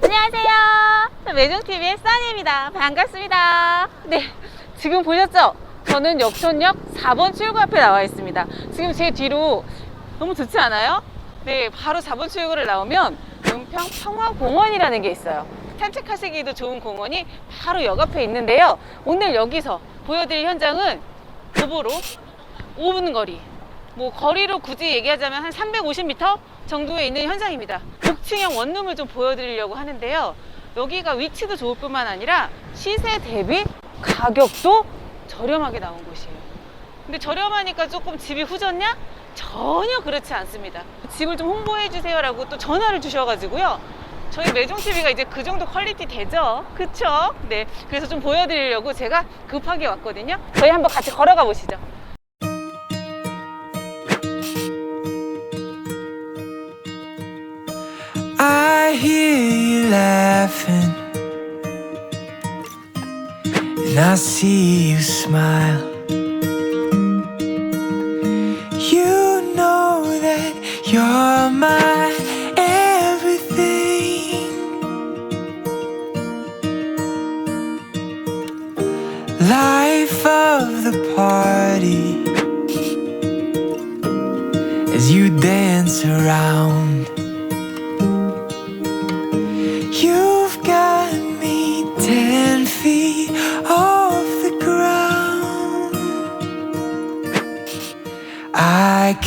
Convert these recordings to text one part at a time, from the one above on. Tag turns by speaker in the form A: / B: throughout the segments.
A: 안녕하세요. 매종TV의 써니입니다. 반갑습니다. 네, 지금 보셨죠? 저는 역촌역 4번 출구 앞에 나와 있습니다. 지금 제 뒤로 너무 좋지 않아요? 네, 바로 4번 출구를 나오면 은평 평화공원이라는 게 있어요. 산책하시기도 좋은 공원이 바로 역 앞에 있는데요. 오늘 여기서 보여드릴 현장은 도보로 5분 거리. 뭐 거리로 굳이 얘기하자면 한 350m 정도에 있는 현장입니다. 복층형 원룸을 좀 보여드리려고 하는데요. 여기가 위치도 좋을 뿐만 아니라 시세 대비 가격도 저렴하게 나온 곳이에요. 근데 저렴하니까 조금 집이 후졌냐? 전혀 그렇지 않습니다. 집을 좀 홍보해 주세요라고 또 전화를 주셔가지고요. 저희 매종 TV가 이제 그 정도 퀄리티 되죠? 그쵸? 네. 그래서 좀 보여드리려고 제가 급하게 왔거든요. 저희 한번 같이 걸어가 보시죠.
B: I see you smile.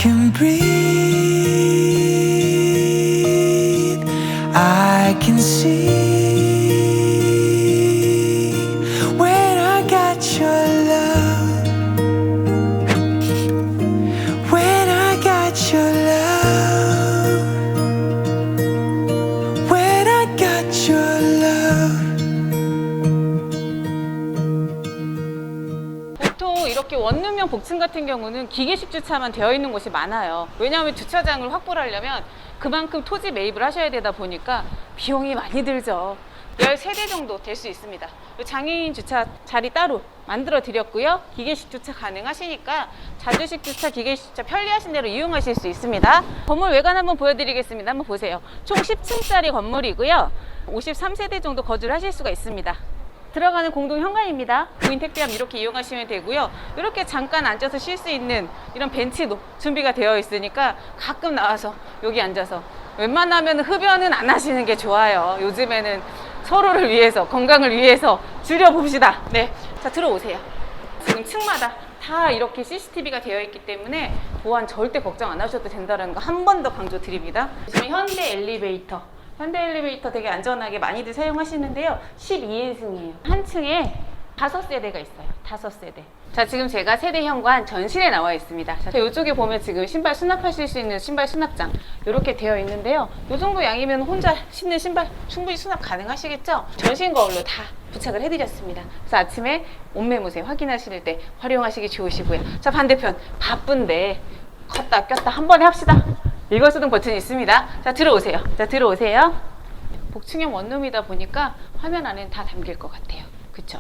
B: Can breathe.
A: 원룸형 복층 같은 경우는 기계식 주차만 되어 있는 곳이 많아요. 왜냐하면 주차장을 확보를 하려면 그만큼 토지 매입을 하셔야 되다 보니까 비용이 많이 들죠. 13대 정도 될 수 있습니다. 장애인 주차 자리 따로 만들어 드렸고요. 기계식 주차 가능하시니까 자주식 주차, 기계식 주차 편리하신 대로 이용하실 수 있습니다. 건물 외관 한번 보여드리겠습니다. 한번 보세요. 총 10층짜리 건물이고요. 53세대 정도 거주를 하실 수가 있습니다. 들어가는 공동 현관입니다. 무인 택배함 이렇게 이용하시면 되고요. 이렇게 잠깐 앉아서 쉴 수 있는 이런 벤치도 준비가 되어 있으니까 가끔 나와서 여기 앉아서 웬만하면 흡연은 안 하시는 게 좋아요. 요즘에는 서로를 위해서 건강을 위해서 줄여봅시다. 네, 자 들어오세요. 지금 층마다 다 이렇게 CCTV가 되어 있기 때문에 보안 절대 걱정 안 하셔도 된다는 거 한 번 더 강조드립니다. 지금 현대 엘리베이터. 현대 엘리베이터 되게 안전하게 많이들 사용하시는데요. 12인승이에요. 한 층에 다섯 세대가 있어요. 다섯 세대. 자, 지금 제가 세대 현관 전실에 나와 있습니다. 자, 이쪽에 보면 지금 신발 수납하실 수 있는 신발 수납장 이렇게 되어 있는데요. 이 정도 양이면 혼자 신는 신발 충분히 수납 가능하시겠죠? 전신 거울로 다 부착을 해드렸습니다. 그래서 아침에 옷매무새 확인하실 때 활용하시기 좋으시고요. 자, 반대편 바쁜데 컸다 꼈다 한 번에 합시다. 쓰던 버튼이 있습니다. 자, 들어오세요. 자, 들어오세요. 복층형 원룸이다 보니까 화면 안에는 다 담길 것 같아요. 그쵸?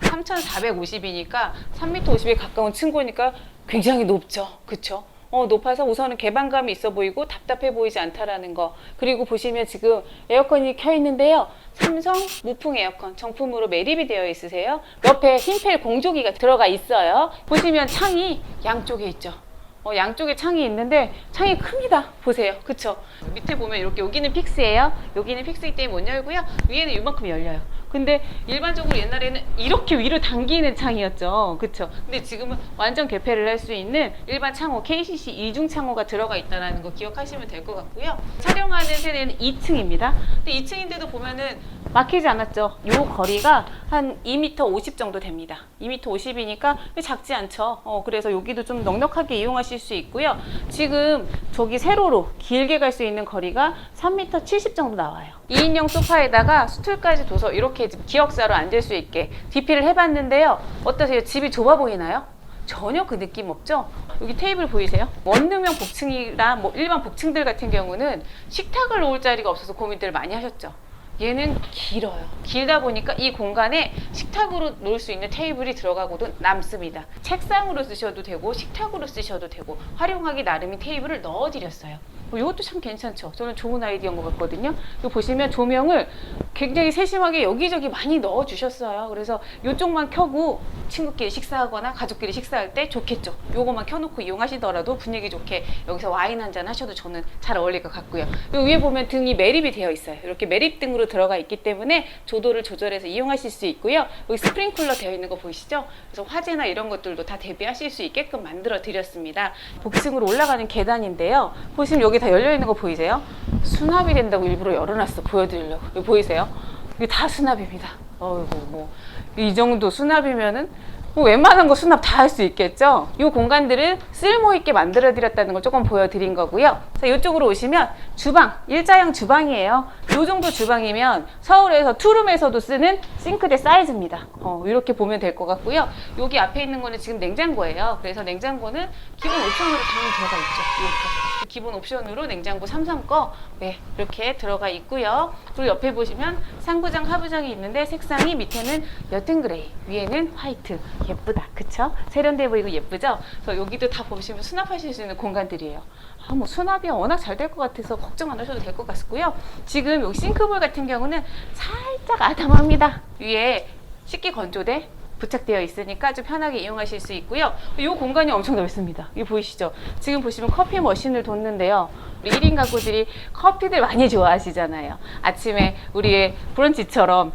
A: 3,450이니까 3m 50에 가까운 층고니까 굉장히 높죠. 그쵸? 어, 높아서 우선은 개방감이 있어 보이고 답답해 보이지 않다라는 거. 그리고 보시면 지금 에어컨이 켜 있는데요. 삼성 무풍 에어컨 정품으로 매립이 되어 있으세요. 옆에 흰펠 공조기가 들어가 있어요. 보시면 창이 양쪽에 있죠. 어, 양쪽에 창이 있는데 창이 큽니다. 보세요. 그쵸? 밑에 보면 이렇게 여기는 픽스예요. 여기는 픽스이기 때문에 못 열고요. 위에는 이만큼 열려요. 근데 일반적으로 옛날에는 이렇게 위로 당기는 창이었죠. 그쵸? 근데 지금은 완전 개폐를 할 수 있는 일반 창호, KCC 이중 창호가 들어가 있다는 거 기억하시면 될 것 같고요. 촬영하는 세대는 2층입니다. 근데 2층인데도 보면은 막히지 않았죠. 요 거리가 한 2m 50 정도 됩니다. 2m 50이니까 작지 않죠. 어, 그래서 여기도 좀 넉넉하게 이용하시 이용하실 수 있고요. 지금 저기 세로로 길게 갈 수 있는 거리가 3m 70 정도 나와요. 2인용 소파에다가 스툴까지 둬서 이렇게 기역사로 앉을 수 있게 DP를 해봤는데요. 어떠세요? 집이 좁아 보이나요? 전혀 그 느낌 없죠? 여기 테이블 보이세요? 원룸형 복층이나 뭐 일반 복층들 같은 경우는 식탁을 놓을 자리가 없어서 고민들을 많이 하셨죠. 얘는 길어요. 길다 보니까 이 공간에 식탁으로 놓을 수 있는 테이블이 들어가고도 남습니다. 책상으로 쓰셔도 되고 식탁으로 쓰셔도 되고 활용하기 나름인 테이블을 넣어드렸어요. 뭐 이것도 참 괜찮죠. 저는 좋은 아이디어인 것 같거든요. 이거 보시면 조명을 굉장히 세심하게 여기저기 많이 넣어 주셨어요. 그래서 이쪽만 켜고 친구끼리 식사하거나 가족끼리 식사할 때 좋겠죠. 요거만 켜놓고 이용하시더라도 분위기 좋게 여기서 와인 한 잔 하셔도 저는 잘 어울릴 것 같고요. 요 위에 보면 등이 매립이 되어 있어요. 이렇게 매립 등으로 들어가 있기 때문에 조도를 조절해서 이용하실 수 있고요. 여기 스프링쿨러 되어 있는 거 보이시죠? 그래서 화재나 이런 것들도 다 대비하실 수 있게끔 만들어 드렸습니다. 복층으로 올라가는 계단인데요. 보시면 여기 다 열려 있는 거 보이세요? 수납이 된다고 일부러 열어놨어 보여드리려고. 여기 보이세요? 이게 다 수납입니다. 어이구 뭐 이 정도 수납이면은 뭐 웬만한 거 수납 다 할 수 있겠죠? 이 공간들을 쓸모 있게 만들어 드렸다는 걸 조금 보여드린 거고요. 자, 이쪽으로 오시면 주방, 일자형 주방이에요. 이 정도 주방이면 서울에서 투룸에서도 쓰는 싱크대 사이즈입니다. 어, 이렇게 보면 될 것 같고요. 여기 앞에 있는 거는 지금 냉장고예요. 그래서 냉장고는 기본 옵션으로 당연히 들어가 있죠. 이렇게. 기본 옵션으로 냉장고 삼삼 거 네, 이렇게 들어가 있고요. 그리고 옆에 보시면 상부장, 하부장이 있는데 색상이 밑에는 옅은 그레이, 위에는 화이트. 예쁘다. 그쵸? 세련돼 보이고 예쁘죠? 그래서 여기도 다 보시면 수납하실 수 있는 공간들이에요. 아, 뭐 수납이 워낙 잘 될 것 같아서 걱정 안 하셔도 될 것 같고요. 지금 여기 싱크볼 같은 경우는 살짝 아담합니다. 위에 식기 건조대 부착되어 있으니까 좀 편하게 이용하실 수 있고요. 이 공간이 엄청 넓습니다. 이거 보이시죠? 지금 보시면 커피 머신을 뒀는데요. 우리 1인 가구들이 커피들 많이 좋아하시잖아요. 아침에 우리의 브런치처럼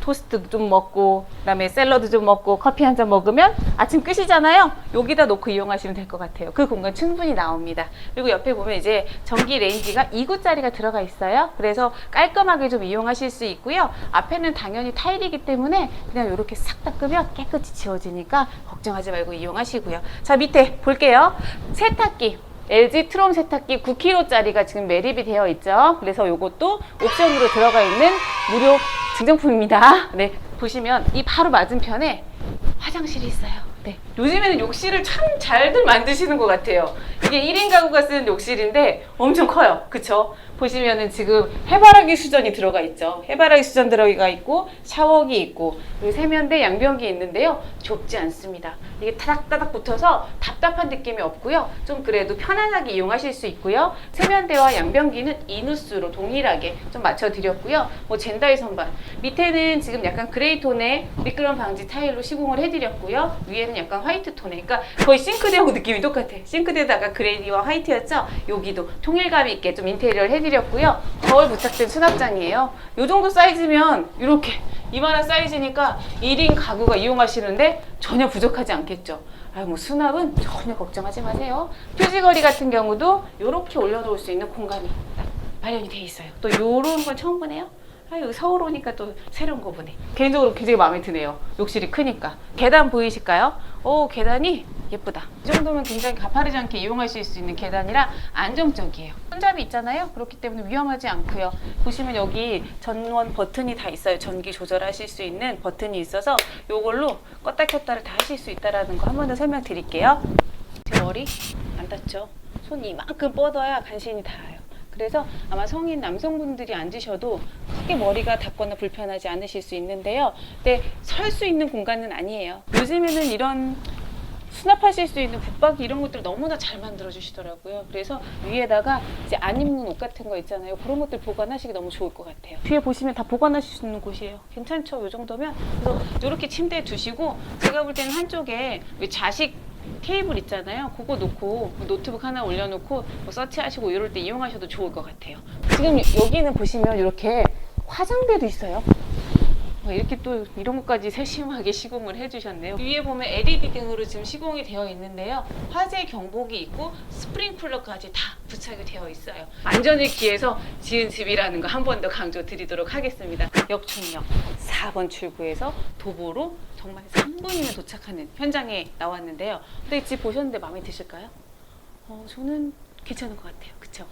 A: 토스트 좀 먹고 그다음에 샐러드 좀 먹고 커피 한 잔 먹으면 아침 끝이잖아요. 여기다 놓고 이용하시면 될 것 같아요. 그 공간 충분히 나옵니다. 그리고 옆에 보면 이제 전기 레인지가 2구짜리가 들어가 있어요. 그래서 깔끔하게 좀 이용하실 수 있고요. 앞에는 당연히 타일이기 때문에 그냥 이렇게 싹 닦으면 깨끗이 지워지니까 걱정하지 말고 이용하시고요. 자 밑에 볼게요. 세탁기 LG 트롬 세탁기 9kg짜리가 지금 매립이 되어 있죠. 그래서 이것도 옵션으로 들어가 있는 무료 증정품입니다. 네, 보시면 이 바로 맞은편에 화장실이 있어요. 네. 요즘에는 욕실을 참 잘들 만드시는 것 같아요. 이게 1인 가구가 쓰는 욕실인데 엄청 커요. 그쵸? 보시면은 지금 해바라기 수전이 들어가 있죠. 해바라기 수전 들어가 있고 샤워기 있고 그리고 세면대 양변기 있는데요. 좁지 않습니다. 이게 타닥타닥 붙어서 답답한 느낌이 없고요. 좀 그래도 편안하게 이용하실 수 있고요. 세면대와 양변기는 이누스로 동일하게 좀 맞춰드렸고요. 뭐 젠다이 선반 밑에는 지금 약간 그레이 톤의 미끄럼 방지 타일로 시공을 해드렸고요. 위에 는 약간 화이트 톤에 그러니까 거의 싱크대하고 느낌이 똑같아. 싱크대에다가 그레이와 화이트였죠. 여기도 통일감 있게 좀 인테리어를 해드렸고요. 거울 부착된 수납장이에요. 이 정도 사이즈면 이렇게 이만한 사이즈니까 1인 가구가 이용하시는데 전혀 부족하지 않겠죠. 아, 뭐 수납은 전혀 걱정하지 마세요. 표지거리 같은 경우도 이렇게 올려놓을 수 있는 공간이 딱 마련이 돼 있어요. 또 이런 건 처음 보네요. 아, 여기 서울 오니까 또 새로운 거 보네. 개인적으로 굉장히 마음에 드네요. 욕실이 크니까. 계단 보이실까요? 오, 계단이 예쁘다. 이 정도면 굉장히 가파르지 않게 이용하실 수 있는 계단이라 안정적이에요. 손잡이 있잖아요. 그렇기 때문에 위험하지 않고요. 보시면 여기 전원 버튼이 다 있어요. 전기 조절하실 수 있는 버튼이 있어서 이걸로 껐다 켰다를 다 하실 수 있다는 거 한 번 더 설명드릴게요. 제 머리 안 닿죠? 손 이만큼 뻗어야 간신히 닿아요. 그래서 아마 성인 남성분들이 앉으셔도 크게 머리가 닿거나 불편하지 않으실 수 있는데요. 근데 설 수 있는 공간은 아니에요. 요즘에는 이런 수납하실 수 있는 붙박이 이런 것들 너무나 잘 만들어 주시더라고요. 그래서 위에다가 이제 안 입는 옷 같은 거 있잖아요. 그런 것들 보관하시기 너무 좋을 것 같아요. 뒤에 보시면 다 보관하실 수 있는 곳이에요. 괜찮죠? 이 정도면 그래서 이렇게 침대에 두시고 제가 볼 때는 한쪽에 왜 자식 테이블 있잖아요. 그거 놓고 노트북 하나 올려놓고 뭐 서치하시고 이럴 때 이용하셔도 좋을 것 같아요. 지금 여기는 보시면 이렇게 화장대도 있어요. 어, 이렇게 또 이런 것까지 세심하게 시공을 해주셨네요. 위에 보면 LED 등으로 지금 시공이 되어 있는데요. 화재 경보기 있고 스프링쿨러까지 다 부착이 되어 있어요. 안전을 기해서 지은 집이라는 거 한 번 더 강조 드리도록 하겠습니다. 역촌역 4번 출구에서 도보로 정말 3분이면 도착하는 현장에 나왔는데요. 근데 이집 보셨는데 마음에 드실까요? 어, 저는 괜찮은 것 같아요. 그쵸?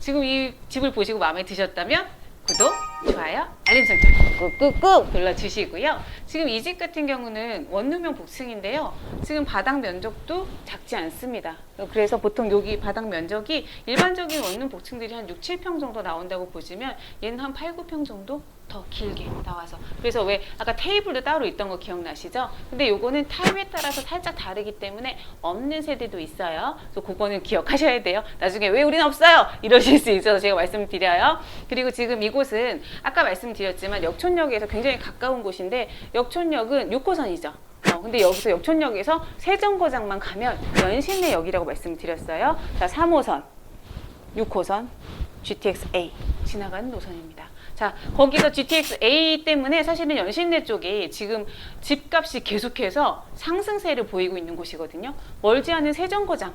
A: 지금 이 집을 보시고 마음에 드셨다면 구독, 좋아요, 알림 설정 꾹꾹꾹 눌러주시고요. 지금 이 집 같은 경우는 원룸형 복층인데요. 지금 바닥 면적도 작지 않습니다. 그래서 보통 여기 바닥 면적이 일반적인 원룸 복층들이 한 6, 7평 정도 나온다고 보시면 얘는 한 8, 9평 정도 더 길게 나와서 그래서 왜 아까 테이블도 따로 있던 거 기억나시죠? 근데 요거는 타입에 따라서 살짝 다르기 때문에 없는 세대도 있어요. 그래서 그거는 기억하셔야 돼요. 나중에 왜 우리는 없어요? 이러실 수 있어서 제가 말씀드려요. 그리고 지금 이곳은 아까 말씀드렸지만 역촌역에서 굉장히 가까운 곳인데 역촌역은 6호선이죠. 어, 근데 여기서 역촌역에서 세정거장만 가면 연신내역이라고 말씀드렸어요. 자, 3호선, 6호선, GTX-A 지나가는 노선입니다. 자, 거기서 GTX-A 때문에 사실은 연신내 쪽이 지금 집값이 계속해서 상승세를 보이고 있는 곳이거든요. 멀지 않은 세정거장.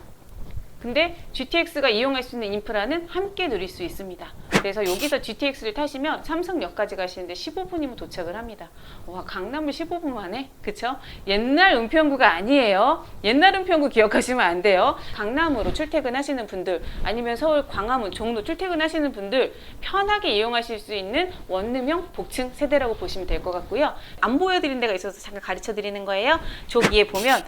A: 근데 GTX가 이용할 수 있는 인프라는 함께 누릴 수 있습니다. 그래서 여기서 GTX를 타시면 삼성역까지 가시는데 15분이면 도착을 합니다. 와, 강남을 15분 만에? 그쵸? 옛날 은평구가 아니에요. 옛날 은평구 기억하시면 안 돼요. 강남으로 출퇴근하시는 분들, 아니면 서울 광화문, 종로 출퇴근하시는 분들 편하게 이용하실 수 있는 원룸형 복층 세대라고 보시면 될 것 같고요. 안 보여드린 데가 있어서 잠깐 가르쳐 드리는 거예요. 저기에 보면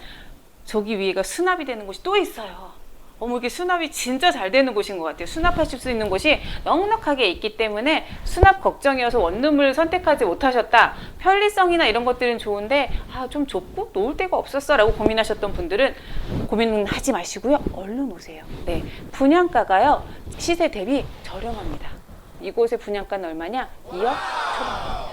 A: 저기 위에가 수납이 되는 곳이 또 있어요. 어머 이게 수납이 진짜 잘 되는 곳인 것 같아요. 수납하실 수 있는 곳이 넉넉하게 있기 때문에 수납 걱정이어서 원룸을 선택하지 못하셨다. 편리성이나 이런 것들은 좋은데 아 좀 좁고 놓을 데가 없었어라고 고민하셨던 분들은 고민하지 마시고요. 얼른 오세요. 네, 분양가가요 시세 대비 저렴합니다. 이곳의 분양가는 얼마냐? 2억 초반입니다.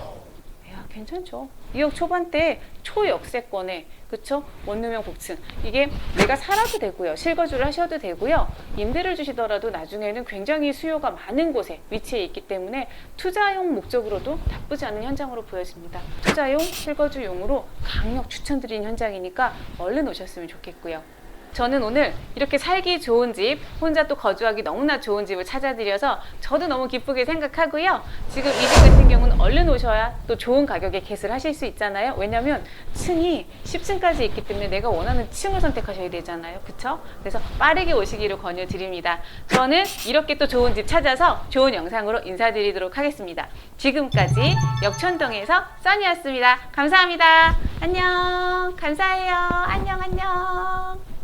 A: 야, 괜찮죠. 2억 초반대 초역세권에 그쵸? 원룸형 복층. 이게 내가 살아도 되고요. 실거주를 하셔도 되고요. 임대를 주시더라도 나중에는 굉장히 수요가 많은 곳에 위치해 있기 때문에 투자용 목적으로도 나쁘지 않은 현장으로 보여집니다. 투자용 실거주용으로 강력 추천드리는 현장이니까 얼른 오셨으면 좋겠고요 저는 오늘 이렇게 살기 좋은 집, 혼자 또 거주하기 너무나 좋은 집을 찾아드려서 저도 너무 기쁘게 생각하고요. 지금 이 집 같은 경우는 얼른 오셔야 또 좋은 가격에 개수를 하실 수 있잖아요. 왜냐면 층이 10층까지 있기 때문에 내가 원하는 층을 선택하셔야 되잖아요. 그쵸? 그래서 빠르게 오시기를 권유드립니다. 저는 이렇게 또 좋은 집 찾아서 좋은 영상으로 인사드리도록 하겠습니다. 지금까지 역천동에서 써니였습니다. 감사합니다. 안녕. 감사해요. 안녕, 안녕.